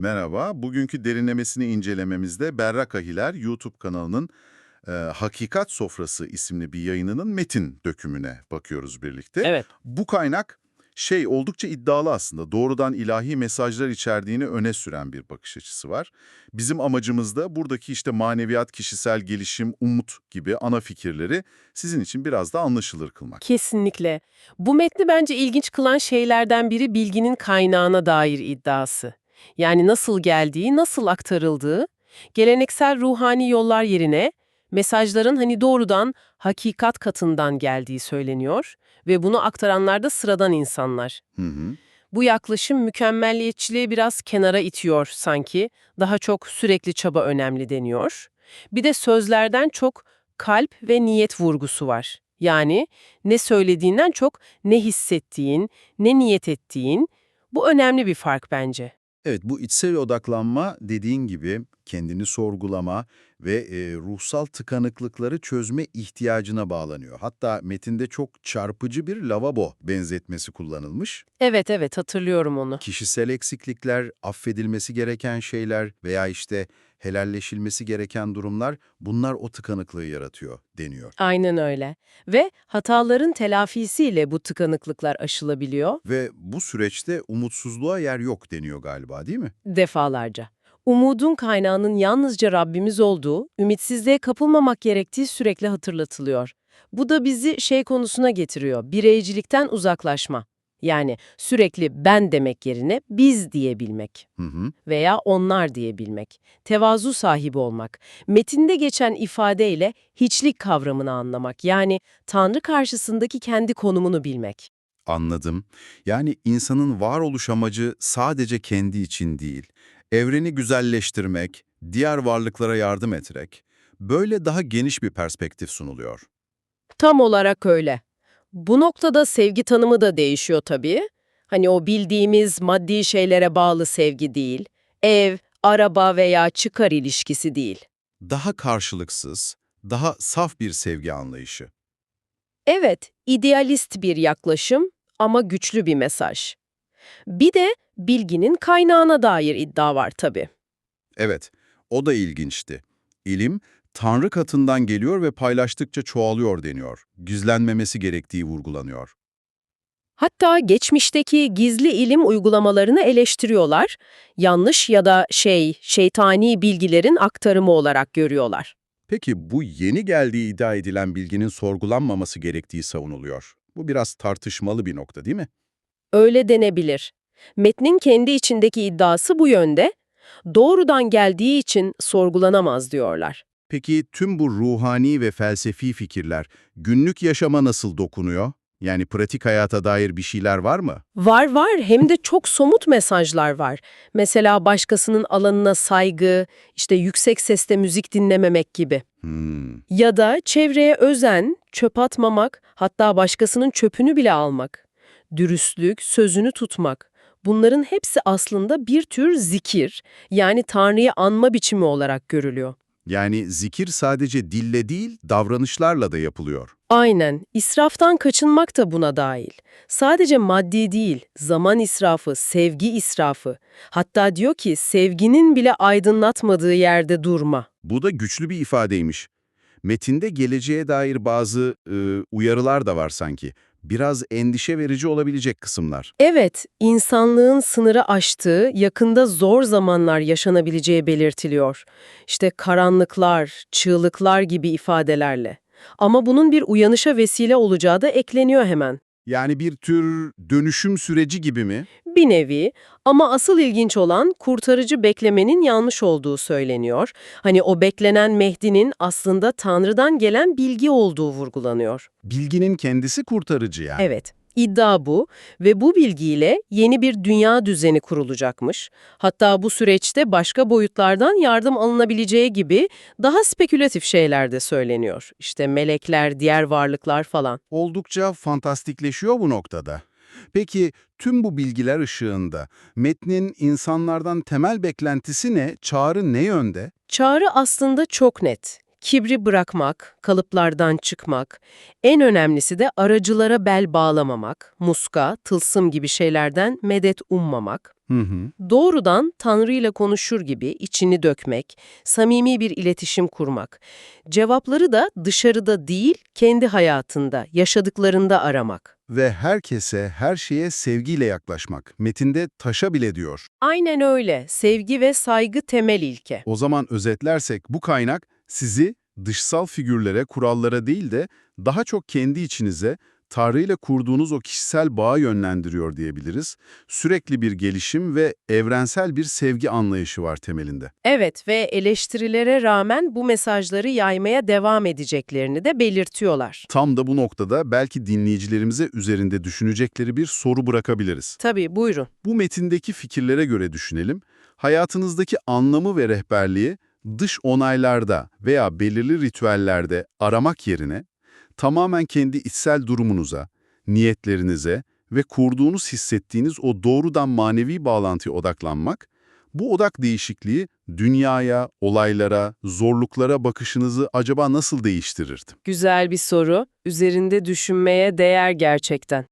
Merhaba, bugünkü derinlemesini incelememizde Berrak Ahiler YouTube kanalının e, Hakikat Sofrası isimli bir yayınının metin dökümüne bakıyoruz birlikte. Evet. Bu kaynak şey oldukça iddialı aslında. Doğrudan ilahi mesajlar içerdiğini öne süren bir bakış açısı var. Bizim amacımız da buradaki işte maneviyat, kişisel gelişim, umut gibi ana fikirleri sizin için biraz da anlaşılır kılmak. Kesinlikle. Bu metni bence ilginç kılan şeylerden biri bilginin kaynağına dair iddiası. Yani nasıl geldiği, nasıl aktarıldığı, geleneksel ruhani yollar yerine mesajların hani doğrudan hakikat katından geldiği söyleniyor ve bunu aktaranlar da sıradan insanlar. Hı hı. Bu yaklaşım mükemmelliyetçiliği biraz kenara itiyor sanki. Daha çok sürekli çaba önemli deniyor. Bir de sözlerden çok kalp ve niyet vurgusu var. Yani ne söylediğinden çok ne hissettiğin, ne niyet ettiğin. Bu önemli bir fark bence. Evet, bu içsel odaklanma dediğin gibi kendini sorgulama ve e, ruhsal tıkanıklıkları çözme ihtiyacına bağlanıyor. Hatta metinde çok çarpıcı bir lavabo benzetmesi kullanılmış. Evet evet hatırlıyorum onu. Kişisel eksiklikler, affedilmesi gereken şeyler veya işte helalleşilmesi gereken durumlar bunlar o tıkanıklığı yaratıyor deniyor. Aynen öyle. Ve hataların telafisiyle bu tıkanıklıklar aşılabiliyor Ve bu süreçte umutsuzluğa yer yok deniyor galiba değil mi? defalarca. Umudun kaynağının yalnızca Rabbimiz olduğu, ümitsizliğe kapılmamak gerektiği sürekli hatırlatılıyor. Bu da bizi şey konusuna getiriyor, bireycilikten uzaklaşma. Yani sürekli ben demek yerine biz diyebilmek Hı hı. veya onlar diyebilmek. Tevazu sahibi olmak. Metinde geçen ifadeyle hiçlik kavramını anlamak. Yani Tanrı karşısındaki kendi konumunu bilmek. Anladım. Yani insanın varoluş amacı sadece kendi için değil, evreni güzelleştirmek, diğer varlıklara yardım etmek, böyle daha geniş bir perspektif sunuluyor. Tam olarak öyle. Bu noktada sevgi tanımı da değişiyor tabii. Hani o bildiğimiz maddi şeylere bağlı sevgi değil, ev, araba veya çıkar ilişkisi değil. Daha karşılıksız, daha saf bir sevgi anlayışı. Evet, idealist bir yaklaşım ama güçlü bir mesaj. Bir de bilginin kaynağına dair iddia var tabii. Evet, o da ilginçti. İlim, Tanrı katından geliyor ve paylaştıkça çoğalıyor deniyor. Gizlenmemesi gerektiği vurgulanıyor. Hatta geçmişteki gizli ilim uygulamalarını eleştiriyorlar, yanlış ya da şey, şeytani bilgilerin aktarımı olarak görüyorlar. Peki bu yeni geldiği iddia edilen bilginin sorgulanmaması gerektiği savunuluyor. Bu biraz tartışmalı bir nokta değil mi? Öyle denebilir. Metnin kendi içindeki iddiası bu yönde. Doğrudan geldiği için sorgulanamaz diyorlar. Peki tüm bu ruhani ve felsefi fikirler günlük yaşama nasıl dokunuyor? Yani pratik hayata dair bir şeyler var mı? Var var hem de çok somut mesajlar var. Mesela başkasının alanına saygı, işte yüksek sesle müzik dinlememek gibi. Hmm, Ya da çevreye özen, çöp atmamak, hatta başkasının çöpünü bile almak. Dürüstlük, sözünü tutmak. Bunların hepsi aslında bir tür zikir, yani Tanrı'yı anma biçimi olarak görülüyor. Yani zikir sadece dille değil, davranışlarla da yapılıyor. Aynen, israftan kaçınmak da buna dahil. Sadece maddi değil, zaman israfı, sevgi israfı. Hatta diyor ki sevginin bile aydınlatmadığı yerde durma. Bu da güçlü bir ifadeymiş. Metinde geleceğe dair bazı e, uyarılar da var sanki. Biraz endişe verici olabilecek kısımlar. Evet, insanlığın sınırı aştığı, yakında zor zamanlar yaşanabileceği belirtiliyor. İşte karanlıklar, çığlıklar gibi ifadelerle. Ama bunun bir uyanışa vesile olacağı da ekleniyor hemen. Yani bir tür dönüşüm süreci gibi mi? Bir nevi ama asıl ilginç olan kurtarıcı beklemenin yanlış olduğu söyleniyor. Hani o beklenen Mehdi'nin aslında Tanrı'dan gelen bilgi olduğu vurgulanıyor. Bilginin kendisi kurtarıcı yani. Evet, iddia bu ve bu bilgiyle yeni bir dünya düzeni kurulacakmış. Hatta bu süreçte başka boyutlardan yardım alınabileceği gibi daha spekülatif şeyler de söyleniyor. İşte melekler, diğer varlıklar falan. Oldukça fantastikleşiyor bu noktada. Peki tüm bu bilgiler ışığında metnin insanlardan temel beklentisi ne, çağrı ne yönde? Çağrı aslında çok net. Kibri bırakmak, kalıplardan çıkmak, en önemlisi de aracılara bel bağlamamak, muska, tılsım gibi şeylerden medet ummamak. Hı hı. Doğrudan Tanrı ile konuşur gibi içini dökmek, samimi bir iletişim kurmak. Cevapları da dışarıda değil, kendi hayatında, yaşadıklarında aramak. Ve herkese, her şeye sevgiyle yaklaşmak. Metinde taşa bile diyor. Aynen öyle. Sevgi ve saygı temel ilke. O zaman özetlersek bu kaynak sizi dışsal figürlere, kurallara değil de daha çok kendi içinize, Tanrı ile kurduğunuz o kişisel bağa yönlendiriyor diyebiliriz. Sürekli bir gelişim ve evrensel bir sevgi anlayışı var temelinde. Evet ve eleştirilere rağmen bu mesajları yaymaya devam edeceklerini de belirtiyorlar. Tam da bu noktada belki dinleyicilerimize üzerinde düşünecekleri bir soru bırakabiliriz. Tabii buyurun. Bu metindeki fikirlere göre düşünelim. Hayatınızdaki anlamı ve rehberliği dış onaylarda veya belirli ritüellerde aramak yerine tamamen kendi içsel durumunuza, niyetlerinize ve kurduğunuz hissettiğiniz o doğrudan manevi bağlantıya odaklanmak, bu odak değişikliği dünyaya, olaylara, zorluklara bakışınızı acaba nasıl değiştirirdi? Güzel bir soru. Üzerinde düşünmeye değer gerçekten.